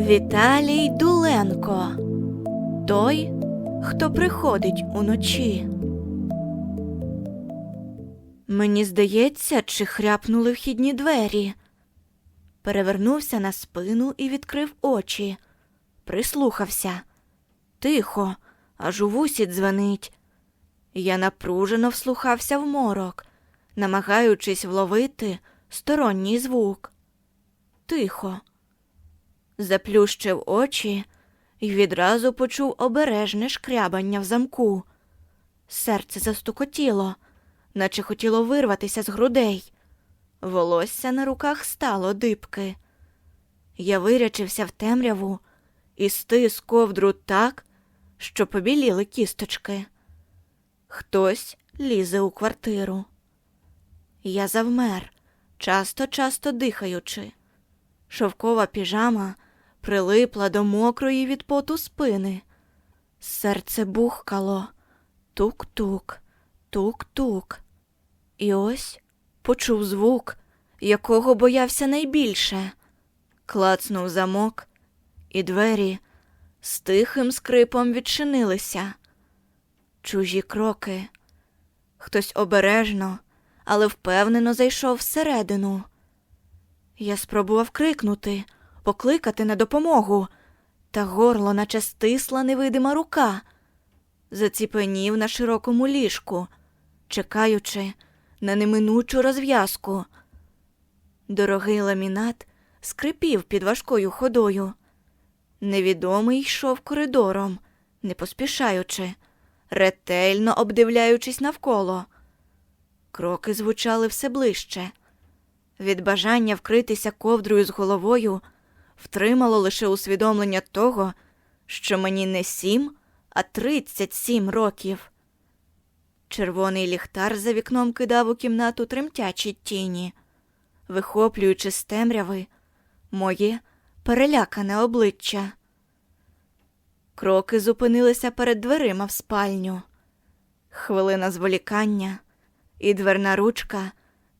Віталій Дуленко. Той, хто приходить уночі. Мені здається, чи хряпнули вхідні двері. Перевернувся на спину і відкрив очі. Прислухався. Тихо, аж у вусі дзвенить. Я напружено вслухався в морок, намагаючись вловити сторонній звук. Тихо. Заплющив очі і відразу почув обережне шкрябання в замку. Серце застукотіло, наче хотіло вирватися з грудей. Волосся на руках стало дибки. Я вирячився в темряву і стис ковдру так, що побіліли кісточки. Хтось лізе у квартиру. Я завмер, часто-часто дихаючи. Шовкова піжама прилипла до мокрої від поту спини. Серце бухкало. Тук-тук, тук-тук. І ось почув звук, якого боявся найбільше. Клацнув замок, і двері з тихим скрипом відчинилися. Чужі кроки. Хтось обережно, але впевнено зайшов всередину. Я спробував крикнути, покликати на допомогу, та горло, наче стисла невидима рука, заціпенів на широкому ліжку, чекаючи на неминучу розв'язку. Дорогий ламінат скрипів під важкою ходою. Невідомий йшов коридором, не поспішаючи, ретельно обдивляючись навколо. Кроки звучали все ближче. Від бажання вкритися ковдрою з головою втримало лише усвідомлення того, що мені не сім, а тридцять сім років. Червоний ліхтар за вікном кидав у кімнату тремтячі тіні, вихоплюючи з темряви моє перелякане обличчя. Кроки зупинилися перед дверима в спальню. Хвилина зволікання, і дверна ручка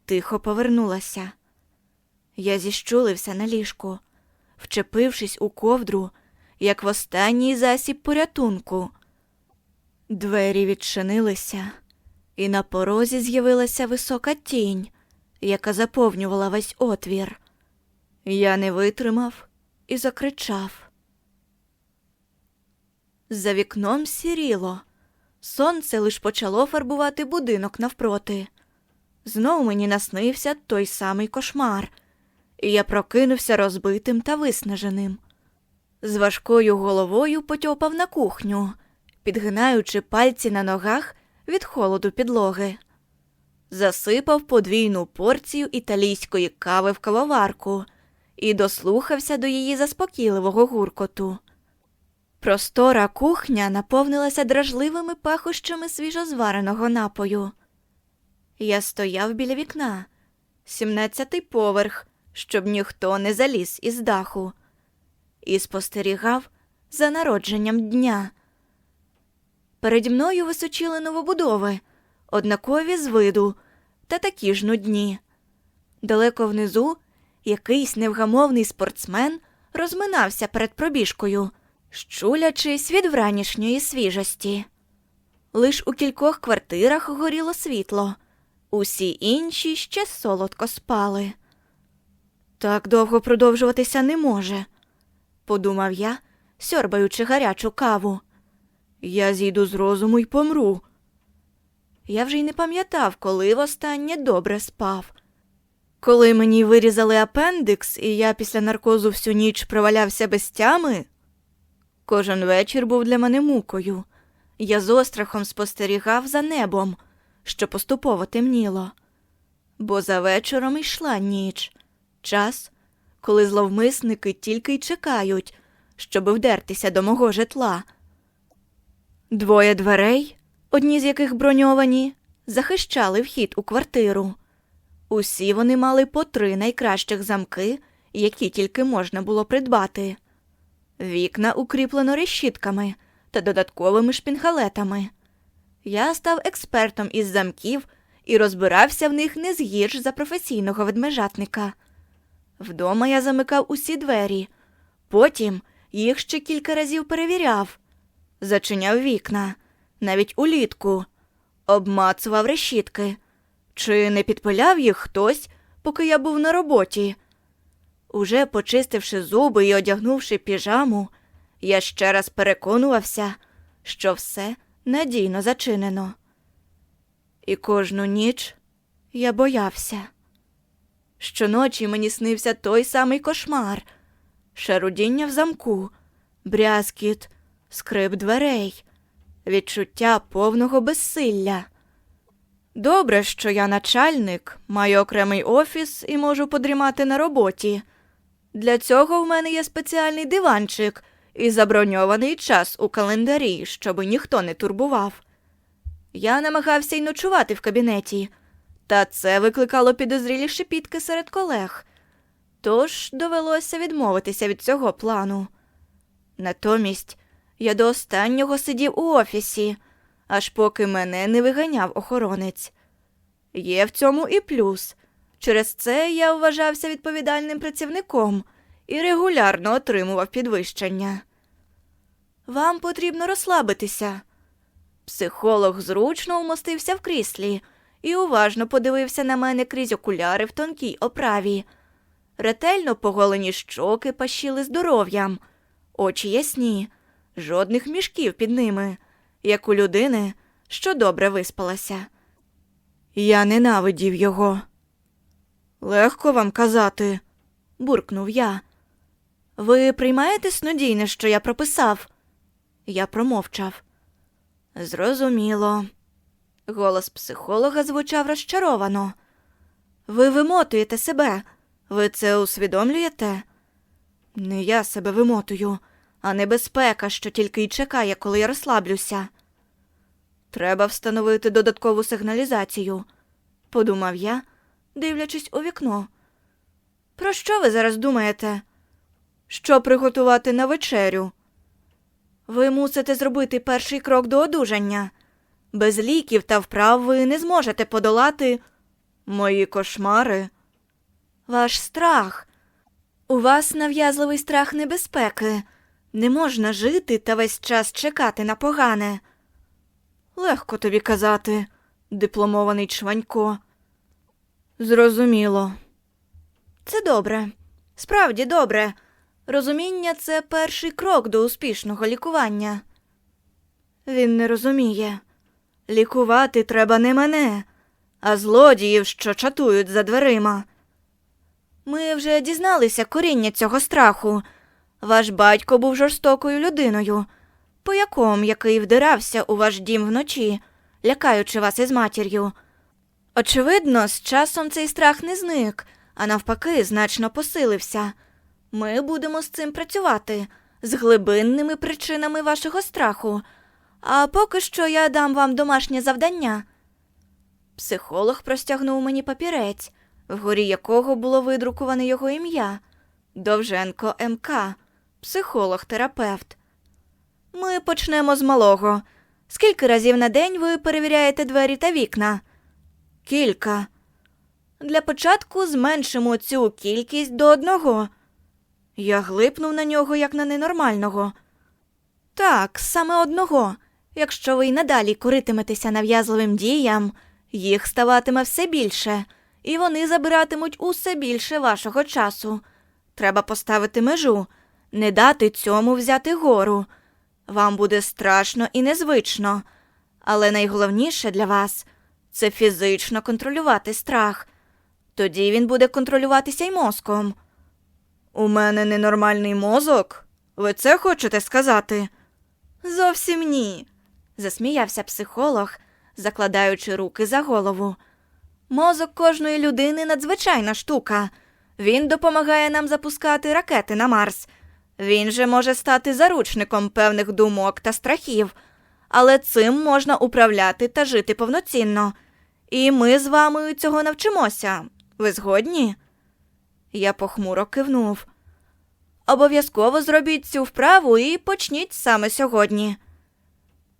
тихо повернулася. Я зіщулився на ліжку, вчепившись у ковдру, як в останній засіб порятунку. Двері відчинилися, і на порозі з'явилася висока тінь, яка заповнювала весь отвір. Я не витримав і закричав. За вікном сіріло. Сонце лиш почало фарбувати будинок навпроти. Знов мені наснився той самий кошмар, і я прокинувся розбитим та виснаженим. З важкою головою потьопав на кухню, підгинаючи пальці на ногах від холоду підлоги. Засипав подвійну порцію італійської кави в кавоварку і дослухався до її заспокійливого гуркоту. Простора кухня наповнилася дражливими пахощами свіжозвареного напою. Я стояв біля вікна, сімнадцятий поверх, щоб ніхто не заліз із даху, і спостерігав за народженням дня. Переді мною височили новобудови, однакові з виду та такі ж нудні. Далеко внизу якийсь невгамовний спортсмен розминався перед пробіжкою, щулячись від вранішньої свіжості. Лиш у кількох квартирах горіло світло, усі інші ще солодко спали. Так довго продовжуватися не може, подумав я, сьорбаючи гарячу каву. Я зійду з розуму й помру. Я вже й не пам'ятав, коли востаннє добре спав. Коли мені вирізали апендикс, і я після наркозу всю ніч провалявся без тями, кожен вечір був для мене мукою. Я з острахом спостерігав за небом, що поступово темніло, бо за вечором йшла ніч, час, коли зловмисники тільки й чекають, щоб вдертися до мого житла. Двоє дверей, одні з яких броньовані, захищали вхід у квартиру. Усі вони мали по три найкращих замки, які тільки можна було придбати. Вікна укріплено решітками та додатковими шпінгалетами. Я став експертом із замків і розбирався в них не згірш за професійного ведмежатника. Вдома я замикав усі двері, Потім їх ще кілька разів перевіряв, зачиняв вікна, навіть улітку, обмацував решітки. Чи не підпиляв їх хтось, поки я був на роботі? Уже почистивши зуби і одягнувши піжаму, я ще раз переконувався, що все надійно зачинено. І кожну ніч я боявся. Щоночі мені снився той самий кошмар, шарудіння в замку, брязкіт, скрип дверей, відчуття повного безсилля. Добре, що я начальник, маю окремий офіс і можу подрімати на роботі. Для цього в мене є спеціальний диванчик і заброньований час у календарі, щоби ніхто не турбував. Я намагався й ночувати в кабінеті, та це викликало підозрілі шепітки серед колег. Тож довелося відмовитися від цього плану. Натомість я до останнього сидів у офісі, аж поки мене не виганяв охоронець. Є в цьому і плюс. Через це я вважався відповідальним працівником і регулярно отримував підвищення. Вам потрібно розслабитися. Психолог зручно вмостився в кріслі і уважно подивився на мене крізь окуляри в тонкій оправі. Ретельно поголені щоки пащили здоров'ям, очі ясні, жодних мішків під ними, як у людини, що добре виспалася. Я ненавидів його. Легко вам казати, буркнув я. Ви приймаєте снодійне, що я прописав? Я промовчав. Зрозуміло. Голос психолога звучав розчаровано. Ви вимотуєте себе. Ви це усвідомлюєте? Не я себе вимотую, а небезпека, що тільки й чекає, коли я розслаблюся. Треба встановити додаткову сигналізацію, подумав я, дивлячись у вікно. Про що ви зараз думаєте? Що приготувати на вечерю? Ви мусите зробити перший крок до одужання. Без ліків та вправ ви не зможете подолати мої кошмари. Ваш страх. У вас нав'язливий страх небезпеки. Не можна жити та весь час чекати на погане. Легко тобі казати, дипломований чванько. Зрозуміло. Це добре. Справді добре. Розуміння це перший крок до успішного лікування. Він не розуміє. Лікувати треба не мене, а злодіїв, що чатують за дверима. Ми вже дізналися коріння цього страху. Ваш батько був жорстокою людиною, пояком, який вдирався у ваш дім вночі, лякаючи вас із матір'ю. Очевидно, з часом цей страх не зник, а навпаки, значно посилився. Ми будемо з цим працювати, з глибинними причинами вашого страху. А поки що я дам вам домашнє завдання. Психолог простягнув мені папірець, вгорі якого було видруковане його ім'я Довженко МК, психолог-терапевт. Ми почнемо з малого. Скільки разів на день ви перевіряєте двері та вікна? Кілька. Для початку зменшимо цю кількість до одного. Я глипнув на нього як на ненормального. Так, саме одного. Якщо ви й надалі коритиметеся нав'язливим діям, їх ставатиме все більше, і вони забиратимуть усе більше вашого часу. Треба поставити межу, не дати цьому взяти гору. Вам буде страшно і незвично, але найголовніше для вас це фізично контролювати страх. Тоді він буде контролюватися й мозком. У мене ненормальний мозок? Ви це хочете сказати? Зовсім ні, засміявся психолог, закладаючи руки за голову. Мозок кожної людини надзвичайна штука. Він допомагає нам запускати ракети на Марс. Він же може стати заручником певних думок та страхів, але цим можна управляти та жити повноцінно. І ми з вами цього навчимося. Ви згодні? Я похмуро кивнув. Обов'язково зробіть цю вправу і почніть саме сьогодні.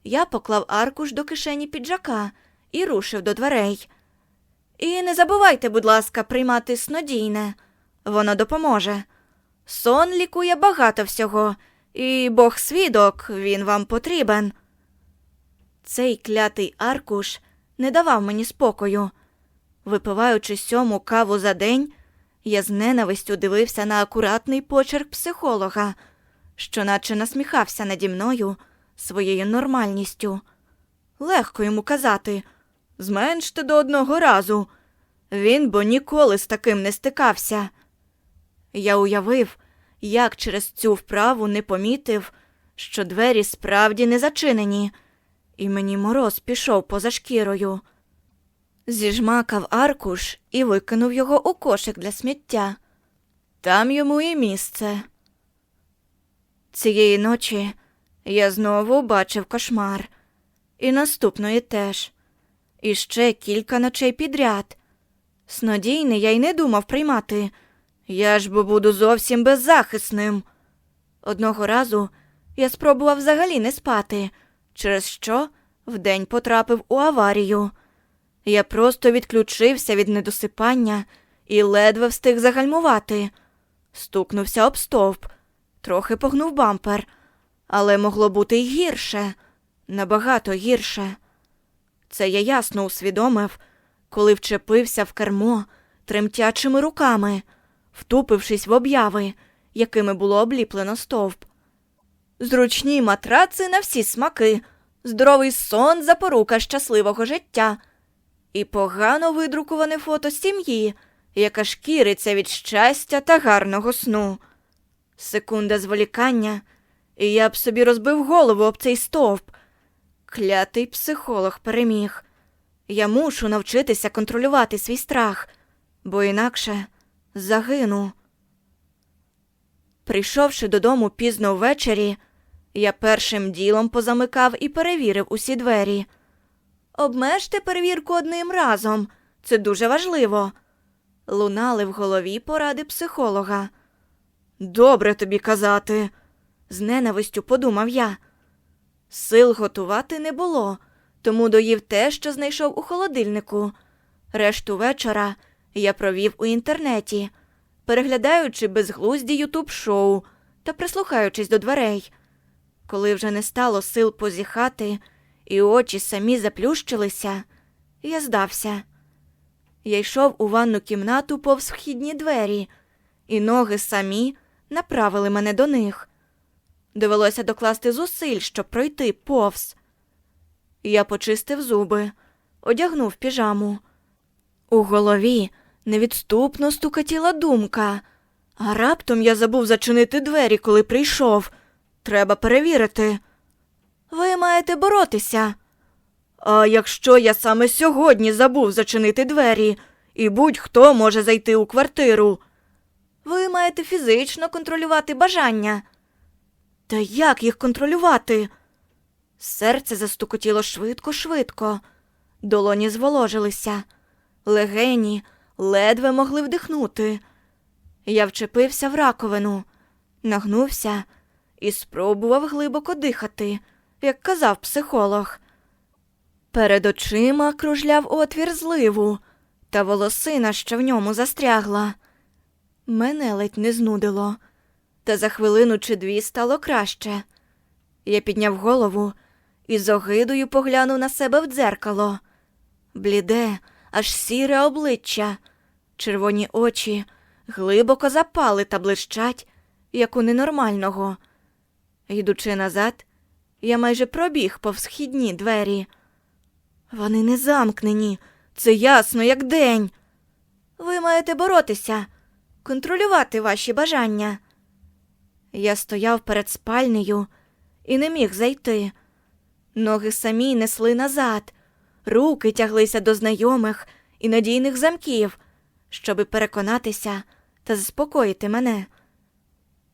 Я поклав аркуш до кишені піджака і рушив до дверей. І не забувайте, будь ласка, приймати снодійне. Воно допоможе. Сон лікує багато всього, і Бог свідок, він вам потрібен. Цей клятий аркуш не давав мені спокою. Випиваючи сьому каву за день, я з ненавистю дивився на акуратний почерк психолога, що наче насміхався наді мною своєю нормальністю. Легко йому казати зменште до одного разу. Він бо ніколи з таким не стикався. Я уявив, як через цю вправу не помітив, що двері справді не зачинені, і мені мороз пішов поза шкірою. Зіжмакав аркуш і викинув його у кошик для сміття. Там йому і місце. Цієї ночі я знову бачив кошмар, і наступної теж, і ще кілька ночей підряд. Снодійний я й не думав приймати. Я ж бо буду зовсім беззахисним. Одного разу я спробував взагалі не спати, через що вдень потрапив у аварію. Я просто відключився від недосипання і ледве встиг загальмувати. Стукнувся об стовп, трохи погнув бампер, але могло бути й гірше, набагато гірше. Це я ясно усвідомив, коли вчепився в кермо тремтячими руками, втупившись в обяви, якими було обліплено стовп. Зручні матраци на всі смаки, здоровий сон запорука щасливого життя і погано видрукуване фото сім'ї, яка шкіриться від щастя та гарного сну. Секунда зволікання, і я б собі розбив голову об цей стовп. Клятий психолог переміг. Я мушу навчитися контролювати свій страх, бо інакше загину. Прийшовши додому пізно ввечері, я першим ділом позамикав і перевірив усі двері. Обмежте перевірку одним разом, це дуже важливо. Лунали в голові поради психолога. Добре тобі казати, з ненавистю подумав я. Сил готувати не було, тому доїв те, що знайшов у холодильнику. Решту вечора я провів у інтернеті, переглядаючи безглузді ютуб шоу та прислухаючись до дверей. Коли вже не стало сил позіхати, і очі самі заплющилися, я здався. Я йшов у ванну кімнату повз вхідні двері, і ноги самі направили мене до них. Довелося докласти зусиль, щоб пройти повз. Я почистив зуби, одягнув піжаму. У голові невідступно стукатіла думка, а раптом я забув зачинити двері, коли прийшов. Треба перевірити. Ви маєте боротися. А якщо я саме сьогодні забув зачинити двері, і будь-хто може зайти у квартиру. Ви маєте фізично контролювати бажання. Та як їх контролювати? Серце застукотіло швидко-швидко, долоні зволожилися, легені ледве могли вдихнути. Я вчепився в раковину, нагнувся і спробував глибоко дихати, як казав психолог. Перед очима кружляв отвір зливу, та волосина, що в ньому застрягла. Мене ледь не знудило, та за хвилину чи дві стало краще. Я підняв голову і з огидою поглянув на себе в дзеркало. Бліде, аж сіре обличчя, червоні очі глибоко запали та блищать, як у ненормального. Йдучи назад, я майже пробіг повз східні двері. Вони не замкнені, це ясно, як день. Ви маєте боротися, контролювати ваші бажання. Я стояв перед спальнею і не міг зайти. Ноги самі несли назад, руки тяглися до знайомих і надійних замків, щоби переконатися та заспокоїти мене.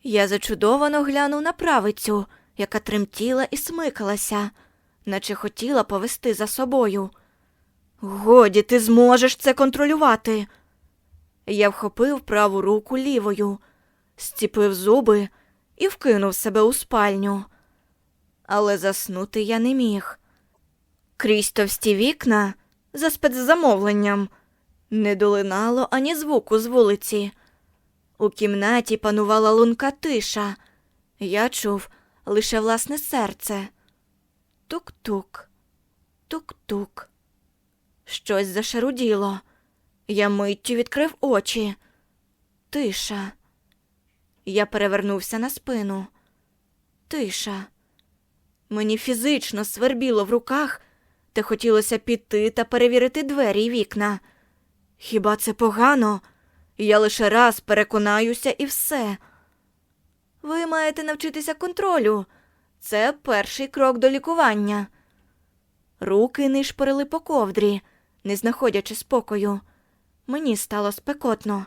Я зачудовано глянув на правицю, яка тремтіла і смикалася, наче хотіла повести за собою. Годі, ти зможеш це контролювати. Я вхопив праву руку лівою, зціпив зуби і вкинув себе у спальню. Але заснути я не міг. Крізь товсті вікна за спецзамовленням не долинало ані звуку з вулиці. У кімнаті панувала лунка тиша. Я чув лише власне серце. Тук-тук, тук-тук. Щось зашаруділо. Я миттю відкрив очі. Тиша. Я перевернувся на спину. Тиша. Мені фізично свербіло в руках, та хотілося піти та перевірити двері й вікна. Хіба це погано? Я лише раз переконаюся і все. Ви маєте навчитися контролю. Це перший крок до лікування. Руки нишпорили по ковдрі, не знаходячи спокою. Мені стало спекотно.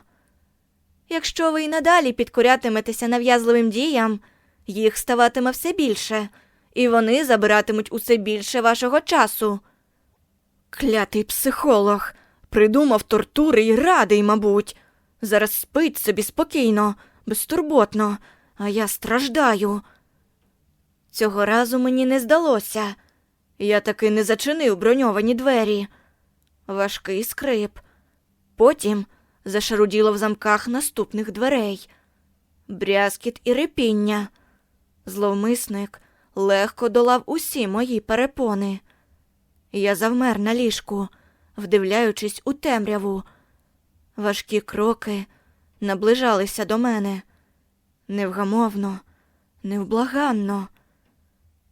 Якщо ви й надалі підкорятиметеся нав'язливим діям, їх ставатиме все більше, і вони забиратимуть усе більше вашого часу. Клятий психолог придумав тортури й радий, мабуть. Зараз спить собі спокійно, безтурботно, а я страждаю. Цього разу мені не здалося. Я таки не зачинив броньовані двері. Важкий скрип. Потім зашаруділо в замках наступних дверей. Брязкіт і репіння. Зловмисник легко долав усі мої перепони. Я завмер на ліжку, вдивляючись у темряву. Важкі кроки наближалися до мене. Невгамовно, невблаганно.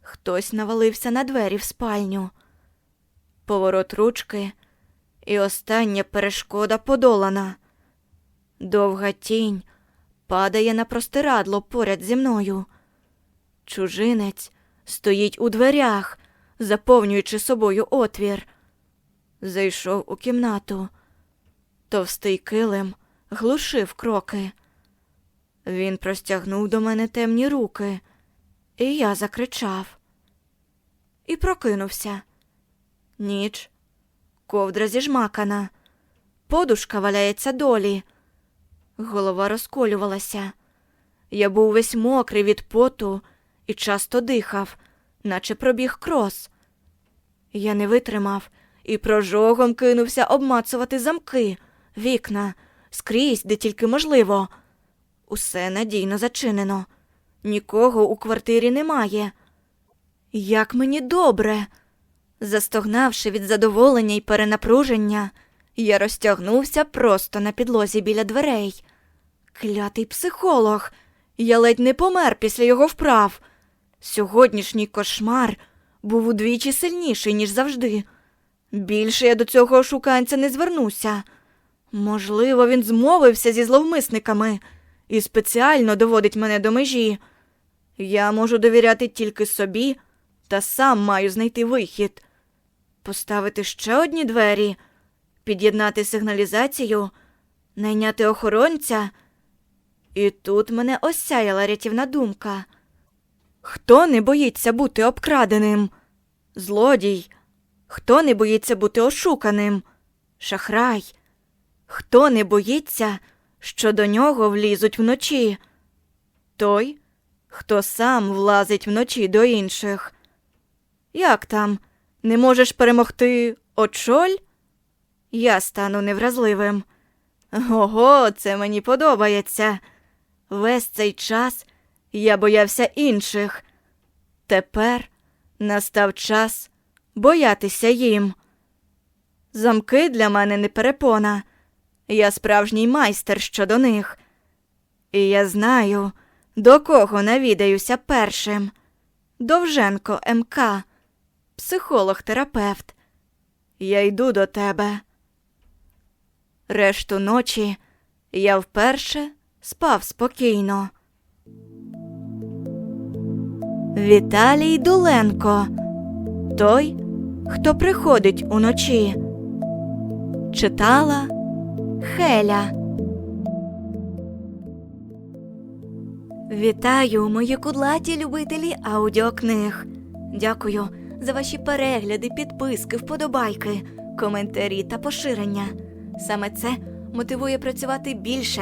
Хтось навалився на двері в спальню. Поворот ручки, і остання перешкода подолана. Довга тінь падає на простирадло поряд зі мною. Чужинець стоїть у дверях, заповнюючи собою отвір. Зайшов у кімнату. Товстий килим глушив кроки. Він простягнув до мене темні руки, і я закричав. І прокинувся. Ніч, ковдра зіжмакана, подушка валяється долі. Голова розколювалася. Я був весь мокрий від поту і часто дихав, наче пробіг крос. Я не витримав і прожогом кинувся обмацувати замки, вікна, скрізь, де тільки можливо. Усе надійно зачинено. Нікого у квартирі немає. Як мені добре. Застогнавши від задоволення й перенапруження, я розтягнувся просто на підлозі біля дверей. Клятий психолог. Я ледь не помер після його вправ. Сьогоднішній кошмар був удвічі сильніший, ніж завжди. Більше я до цього ошуканця не звернуся. Можливо, він змовився зі зловмисниками і спеціально доводить мене до межі. Я можу довіряти тільки собі, та сам маю знайти вихід. Поставити ще одні двері, під'єднати сигналізацію, найняти охоронця. І тут мене осяяла рятівна думка. Хто не боїться бути обкраденим? Злодій. Хто не боїться бути ошуканим? Шахрай. Хто не боїться, що до нього влізуть вночі? Той, хто сам влазить вночі до інших. Як там? Не можеш перемогти очоль? Я стану невразливим. Ого, це мені подобається. Весь цей час я боявся інших. Тепер настав час боятися їм. Замки для мене не перепона. Я справжній майстер щодо них. І я знаю, до кого навідаюся першим. Довженко МК, психолог-терапевт. Я йду до тебе. Решту ночі я вперше спав спокійно. Віталій Дуленко. Той, хто приходить уночі. Читала Хеля. Вітаю, мої кудлаті любителі аудіокниг. Дякую за ваші перегляди, підписки, вподобайки, коментарі та поширення. Саме це мотивує працювати більше,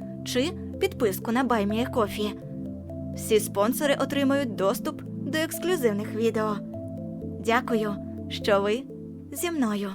чи підписку на Кофі. Всі спонсори отримають доступ до ексклюзивних відео. Дякую, що ви зі мною.